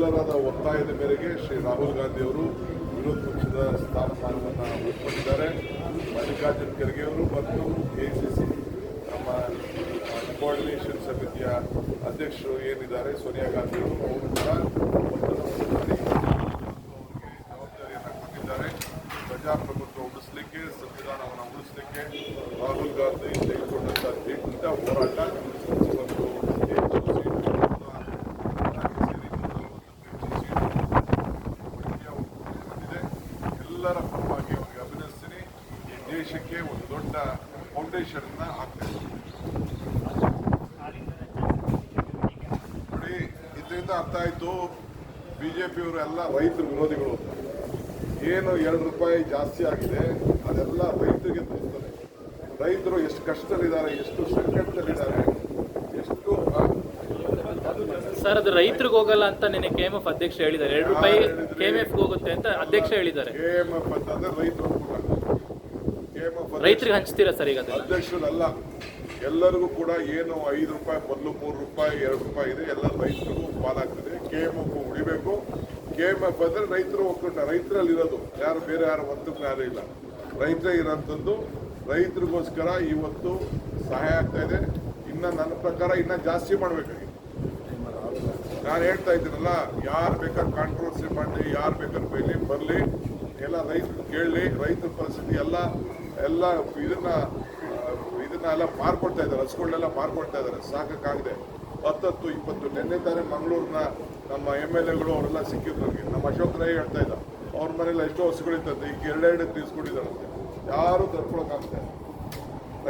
ಎಲ್ಲರಾದ ಒತ್ತಾಯದ ಮೇರೆಗೆ ಶ್ರೀ ರಾಹುಲ್ ಗಾಂಧಿಯವರು ವಿರೋಧ ಪಕ್ಷದ ಸ್ಥಾನಮಾನವನ್ನು ಉಳಿಸಿಕೊಂಡಿದ್ದಾರೆ ಮಲ್ಲಿಕಾರ್ಜುನ್ ಖರ್ಗೆ ಅವರು ಮತ್ತು ಕೆ ಸಿ ಸಿ ನಮ್ಮ ಕೋಆರ್ಡಿನೇಷನ್ ಸಮಿತಿಯ ಅಧ್ಯಕ್ಷರು ಏನಿದ್ದಾರೆ, ಸೋನಿಯಾ ಗಾಂಧಿ ಅವರು ಕೂಡ ಜವಾಬ್ದಾರಿಯನ್ನು ಕೊಟ್ಟಿದ್ದಾರೆ. ಪ್ರಜಾಪ್ರಭುತ್ವ ಉಳಿಸಲಿಕ್ಕೆ, ಸಂವಿಧಾನವನ್ನು ಉಳಿಸಲಿಕ್ಕೆ ರಾಹುಲ್ ಗಾಂಧಿ ಎಲ್ಲರ ಪರವಾಗಿ ಅವರಿಗೆ ಅಭಿನಂದಿಸ್ತೀನಿ. ಈ ದೇಶಕ್ಕೆ ಒಂದು ದೊಡ್ಡ ಫೌಂಡೇಶನ್ ಹಾಕ್ತಾರೆ ನೋಡಿ, ಇದರಿಂದ ಅರ್ಥ ಆಯ್ತು, ಬಿಜೆಪಿಯವರು ಎಲ್ಲ ರೈತರ ವಿರೋಧಿಗಳು. ಏನು ಎರಡು ರೂಪಾಯಿ ಜಾಸ್ತಿ ಆಗಿದೆ, ಅದೆಲ್ಲ ರೈತರಿಗೆ ತೋರಿಸ್ತದೆ ರೈತರು ಎಷ್ಟು ಕಷ್ಟದಲ್ಲಿದ್ದಾರೆ, ಎಷ್ಟು ಸಂಕಟದಲ್ಲಿದ್ದಾರೆ, ಎಷ್ಟು ಸರ್ ಅದು ರೈತರಿಗೆ ಹೋಗಲ್ಲ ಅಂತ ನಿನ್ನೆ ಕೆ ಎಂ ಎಫ್ ಅಧ್ಯಕ್ಷ ಹೇಳಿದ್ದಾರೆ. ಎರಡು ರೂಪಾಯಿ ಕೆ ಎಂ ಎಫ್ ಹೋಗುತ್ತೆ ಅಂತ ಅಧ್ಯಕ್ಷ ಹೇಳಿದ್ದಾರೆ. KMF ಅಂತಂದ್ರೆ ರೈತರು ರೈತರಿಗೆ ಹಂಚ್ತೀರಾ ಸರ್ ಈಗ ಅಧ್ಯಕ್ಷರಲ್ಲ. ಎಲ್ಲರಿಗೂ ಕೂಡ ಏನು ಐದು ರೂಪಾಯಿ ಮೊದಲು ಮೂರು ರೂಪಾಯಿ ಎರಡು ರೂಪಾಯಿ ಇದೆ. ಎಲ್ಲ ರೈತರಿಗೂ ಪಾಲಾಗ್ತದೆ ಕೆ ಎಂ ಎಫ್ ಉಳಿಬೇಕು. ಕೆ ಎಂ ಎಫ್ ಅಂದರೆ ರೈತರು ಒಕ್ಕೂಟ ರೈತರಲ್ಲಿ ಇರೋದು ಯಾರು ಬೇರೆ ಯಾರು ವರ್ತಕರು ಯಾರು ಇಲ್ಲ. ರೈತರೇ ಇರೋಂಥದ್ದು. ರೈತರಿಗೋಸ್ಕರ ಇವತ್ತು ಸಹಾಯ ಆಗ್ತಾ ಇದೆ. ಇನ್ನ ನನ್ನ ಪ್ರಕಾರ ಇನ್ನೂ ಜಾಸ್ತಿ ಮಾಡ್ಬೇಕಾಗಿ ನಾನು ಹೇಳ್ತಾ ಇದ್ದೀನಲ್ಲ, ಯಾರು ಬೇಕಾದ್ರೆ ಕಾಂಟ್ರವರ್ಸಿ ಮಾಡಲಿ, ಯಾರು ಬೇಕಾದ್ರೆ ಬೈಲಿ ಬರಲಿ, ಎಲ್ಲ ರೈತರು ಕೇಳಲಿ, ರೈತರ ಪರಿಸ್ಥಿತಿ ಎಲ್ಲ ಎಲ್ಲ ಇದನ್ನ ಇದನ್ನ ಎಲ್ಲ ಮಾರ್ಕೊಡ್ತಾ ಇದ್ದಾರೆ ಹಸುಗಳನ್ನೆಲ್ಲ ಮಾರ್ಕೊಡ್ತಾ ಇದ್ದಾರೆ ಸಾಕಾಗಿದೆ ಹತ್ತತ್ತು, ಇಪ್ಪತ್ತು, ನಿನ್ನೆ ತಾನೇ ಮಂಗಳೂರಿನ ನಮ್ಮ ಎಂ ಎಲ್ ಎಗಳು ಅವರೆಲ್ಲ ಸಿಕ್ಕಿದ್ರು ನನಗೆ ನಮ್ಮ ಅಶೋಕ್ ರೈ ಹೇಳ್ತಾ ಇದ್ದ, ಅವ್ರ ಮನೇಲಿ ಎಷ್ಟೋ ಹಸುಗಳಿತ್ತಂತೆ, ಈಗ ಎರಡೆರಡು ತೀರಿಸ್ಕೊಂಡಿದ್ದಾರಂತೆ ಯಾರು ತರ್ಕೊಳಕ್ಕಾಗ್ತಾ ಇಲ್ಲ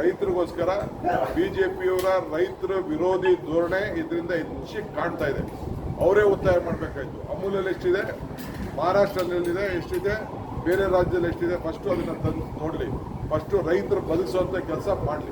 ರೈತರಿಗೋಸ್ಕರ ಬಿಜೆಪಿಯವರ ರೈತರ ವಿರೋಧಿ ಧೋರಣೆ ಇದರಿಂದ ಹೆಚ್ಚಿ ಕಾಣ್ತಾ ಇದೆ. ಅವರೇ ಒತ್ತಾಯ ಮಾಡಬೇಕಾಯ್ತು. ಅಮೂಲ್ಯಲ್ಲಿ ಎಷ್ಟಿದೆ? ಮಹಾರಾಷ್ಟ್ರದಲ್ಲಿದೆ ಎಷ್ಟಿದೆ? ಬೇರೆ ರಾಜ್ಯದಲ್ಲಿ ಎಷ್ಟಿದೆ? ಫಸ್ಟು ಅದನ್ನ ತಂದು ನೋಡಲಿ. ಫಸ್ಟು ರೈತರು ಬದುಕಿಸುವಂಥ ಕೆಲಸ ಮಾಡಲಿ.